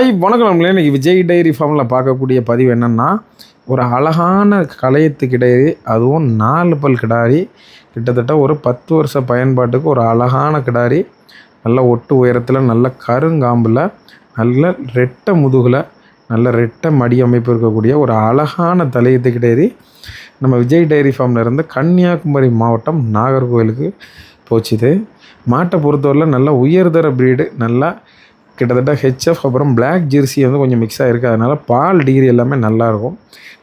Hi வணக்கம் நம்மளே இன்றைக்கி விஜய் டைரி ஃபார்மில் பார்க்கக்கூடிய பதிவு என்னென்னா ஒரு அழகான கலையத்து கிடாரி அதுவும் நாலு பல் கிடாரி கிட்டத்தட்ட ஒரு பத்து வருஷ பயன்பாட்டுக்கு ஒரு அழகான கிடாரி நல்ல ஒட்டு உயரத்தில் நல்ல கருங்காம்பில் நல்ல ரெட்டை முதுகில் நல்ல ரெட்டை மடி அமைப்பு இருக்கக்கூடிய ஒரு அழகான தலையத்து கிடாரி நம்ம விஜய் டைரி ஃபார்ம்ல இருந்து கன்னியாகுமரி மாவட்டம் நாகர்கோவிலுக்கு போச்சுது. மாட்டை பொறுத்தவரையில் நல்ல உயர்தர ப்ரீடு நல்லா கிட்டத்தட்ட ஹெச்எஃப் அப்புறம் பிளாக் ஜெர்சி வந்து கொஞ்சம் மிக்ஸ் ஆகிருக்கு அதனால் பால் டிகிரி எல்லாமே நல்லாயிருக்கும்.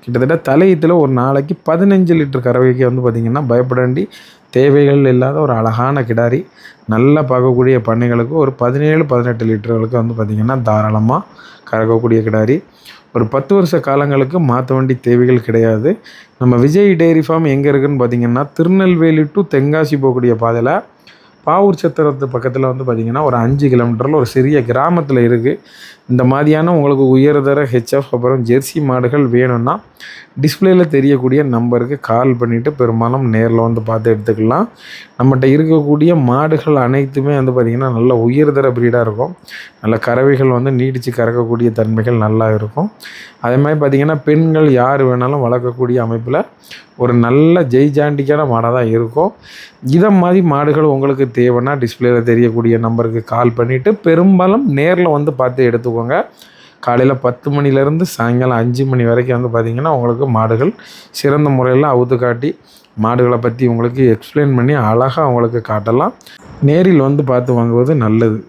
கிட்டத்தட்ட தலையத்தில் ஒரு நாளைக்கு பதினஞ்சு லிட்டர் கறவைக்கு வந்து பார்த்திங்கன்னா பயப்பட வேண்டி தேவைகள் இல்லாத ஒரு அழகான கிடாரி நல்லா பார்க்கக்கூடிய பண்ணைகளுக்கு ஒரு பதினேழு பதினெட்டு லிட்டர்களுக்கு வந்து பார்த்திங்கன்னா தாராளமாக கறக்கக்கூடிய கிடாரி. ஒரு பத்து வருஷ காலங்களுக்கு மாற்ற வேண்டிய தேவைகள் கிடையாது. நம்ம விஜய் டெய்ரி ஃபார்ம் எங்கே இருக்குதுன்னு பார்த்தீங்கன்னா திருநெல்வேலி டு தென்காசி போகக்கூடிய பாதையில் பாவூர் சத்திரத்து பக்கத்தில் வந்து பார்த்திங்கன்னா ஒரு அஞ்சு கிலோமீட்டரில் ஒரு சிறிய கிராமத்தில் இருக்குது இந்த மாதிரியான உங்களுக்கு உயர்தர ஹெச்எஃப் அப்புறம் ஜெர்சி மாடுகள் வேணும்னா டிஸ்பிளேயில் தெரியக்கூடிய நம்பருக்கு கால் பண்ணிவிட்டு பெரும்பாலும் நேரில் வந்து பார்த்து எடுத்துக்கலாம். நம்மகிட்ட இருக்கக்கூடிய மாடுகள் அனைத்துமே வந்து பார்த்திங்கன்னா நல்ல உயர்தர ப்ரீடாக இருக்கும். நல்ல கறவைகள் வந்து நீடித்து கறக்கக்கூடிய தன்மைகள் நல்லா இருக்கும். அதே மாதிரி பார்த்திங்கன்னா பெண்கள் யார் வேணாலும் வளர்க்கக்கூடிய அமைப்பில் ஒரு நல்ல ஜெய்ஜாண்டிக்கான மாடாக தான் இருக்கும். இதை மாதிரி மாடுகள் உங்களுக்கு தேவைன்னா டிஸ்பிளேயில் தெரியக்கூடிய நம்பருக்கு கால் பண்ணிவிட்டு பெரும்பாலும் நேரில் வந்து பார்த்து எடுத்துக்கோங்க காலையில் பத்து மணிலேருந்து சாயங்காலம் அஞ்சு மணி வரைக்கும் வந்து பார்த்திங்கன்னா உங்களுக்கு மாடுகள் சிறந்த முறையில் அவுத்து காட்டி மாடுகளை பற்றி உங்களுக்கு எக்ஸ்பிளைன் பண்ணி அழகாக உங்களுக்கு காட்டலாம். நேரில் வந்து பார்த்து வாங்குவது நல்லது.